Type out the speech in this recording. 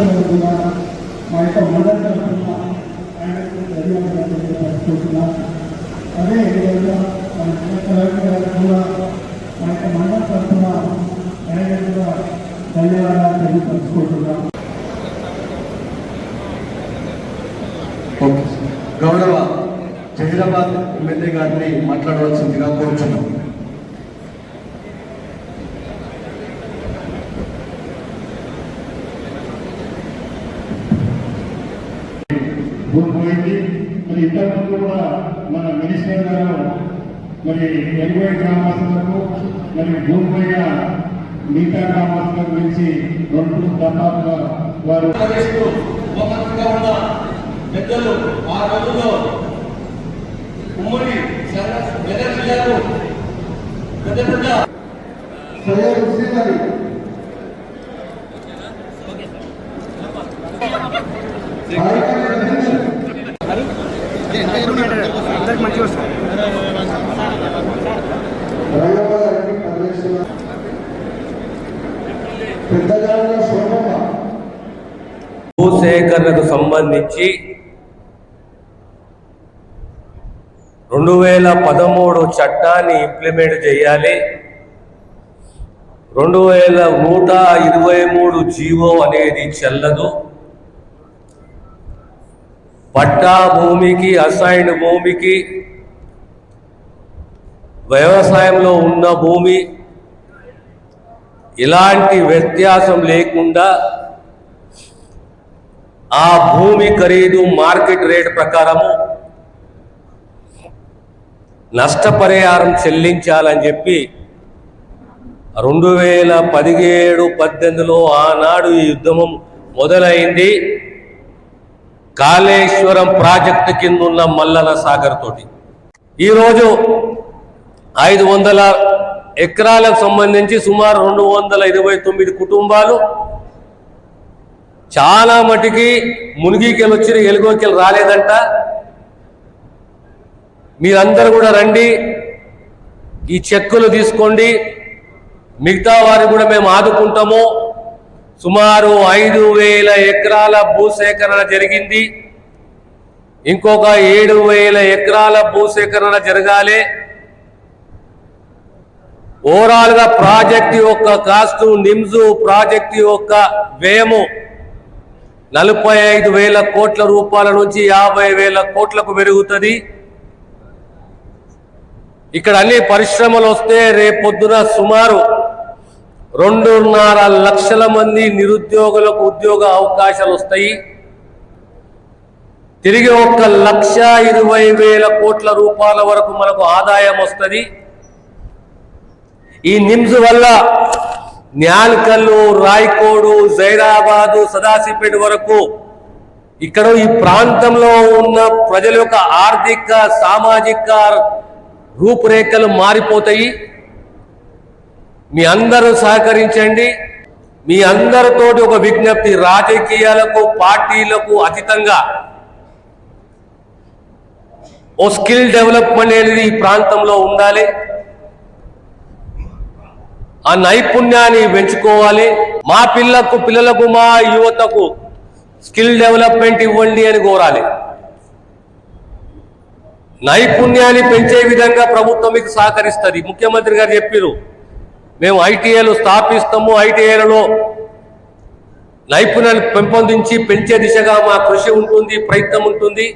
మా యొక్క మండల తరఫున ఆయనకు ధన్యవాదాలు అదే విధంగా మన కలెక్టర్ కూడా మా యొక్క మండల తరఫున ఆయన కూడా ధన్యవాదాలు తెలియపరుచుకుంటున్నాం ఓకే సార్. గౌరవ జహీరాబాద్ ఎమ్మెల్యే గారిని మాట్లాడవలసిందిగా కోరుచున్నాం భూమిపోయింది మరి ఇంతకుముందు కూడా మన మినిస్టర్ గారు మరి ఎనభై గ్రామస్తులకు మరి భూమిపోయిన మిగతా గ్రామస్తుల గురించి రెండు దఫాలుగా వారు ఉన్న పెద్దలు ఆ రోజుల్లో ఉమ్మడి సంఘ- మెదక్ జిల్లాకు పెద్ద పెద్ద సయ్యద్ హుస్సేన్ గారు. భారతీయ అందరికి మంచిగా వస్తుంది. భూసేకరణకు సంబంధించి రెండు వేల పదమూడు చట్టాన్ని ఇంప్లిమెంట్ చేయాలి. రెండు వేల నూట ఇరవై మూడు జీవో అనేది చెల్లదు. పట్టా భూమికి అసైన్డ్ భూమికి వ్యవసాయంలో ఉన్న భూమి ఇలాంటి వ్యత్యాసం లేకుండా ఆ భూమి ఖరీదు మార్కెట్ రేట్ ప్రకారము నష్టపరిహారం చెల్లించాలని చెప్పి రెండు వేల పదిహేడు పద్దెనిమిదిలో ఆనాడు ఈ యుద్ధం మొదలైంది. కాళేశ్వరం ప్రాజెక్టు కింద ఉన్న మల్లల సాగర్ తోటి. ఈరోజు ఐదు వందల ఎకరాలకు సంబంధించి సుమారు రెండు వందల ఇరవై తొమ్మిది కుటుంబాలు చాలా మటుకి మునిగికెళ్ళి వచ్చిన ఎలుగోకెళ్ళి రాలేదంట. మీరందరూ కూడా రండి ఈ చెక్కులు తీసుకోండి. మిగతా వారు కూడా మేము ఆదుకుంటాము. సుమారు ఐదు వేల ఎకరాల భూసేకరణ జరిగింది. ఇంకొక ఏడు వేల ఎకరాల భూసేకరణ జరగాలి. ఓవరాల్గా ప్రాజెక్ట్ యొక్క కాస్ట్ నిమ్స్ ప్రాజెక్ట్ యొక్క వ్యయము నలభై ఐదు వేల కోట్ల రూపాయల నుంచి యాభై వేల కోట్లకు పెరుగుతుంది. ఇక్కడ అన్ని పరిశ్రమలు వస్తే రేపొద్దున సుమారు రెండున్నర లక్షల మంది నిరుద్యోగులకు ఉద్యోగ అవకాశాలు వస్తాయి. తిరిగి ఒక లక్ష ఇరవై వేల కోట్ల రూపాయల వరకు మనకు ఆదాయం వస్తుంది. ఈ నిమ్స్ వల్ల న్యాల్కల్లు రాయ్కోడు జైరాబాదు సదాశివపేట వరకు ఇక్కడ ఈ ప్రాంతంలో ఉన్న ప్రజల యొక్క ఆర్థిక సామాజిక రూపురేఖలు మారిపోతాయి. మీ అందరూ సహకరించండి. మీ అందరితోటి ఒక విజ్ఞప్తి రాజకీయాలకు పార్టీలకు అతీతంగా ఓ స్కిల్ డెవలప్మెంట్ అనేది ఈ ప్రాంతంలో ఉండాలి. ఆ నైపుణ్యాన్ని పెంచుకోవాలి. మా పిల్లకు పిల్లలకు మా యువతకు స్కిల్ డెవలప్మెంట్ ఇవ్వండి అని కోరాలి. నైపుణ్యాన్ని పెంచే విధంగా ప్రభుత్వం మీకు సహకరిస్తుంది. ముఖ్యమంత్రి గారు చెప్పారు మేము ఐటీఐలు స్థాపిస్తాము ఐటీఐలలో నైపుణ్యాన్ని పెంపొందించి పెంచే దిశగా మా కృషి ఉంటుంది ప్రయత్నం ఉంటుంది.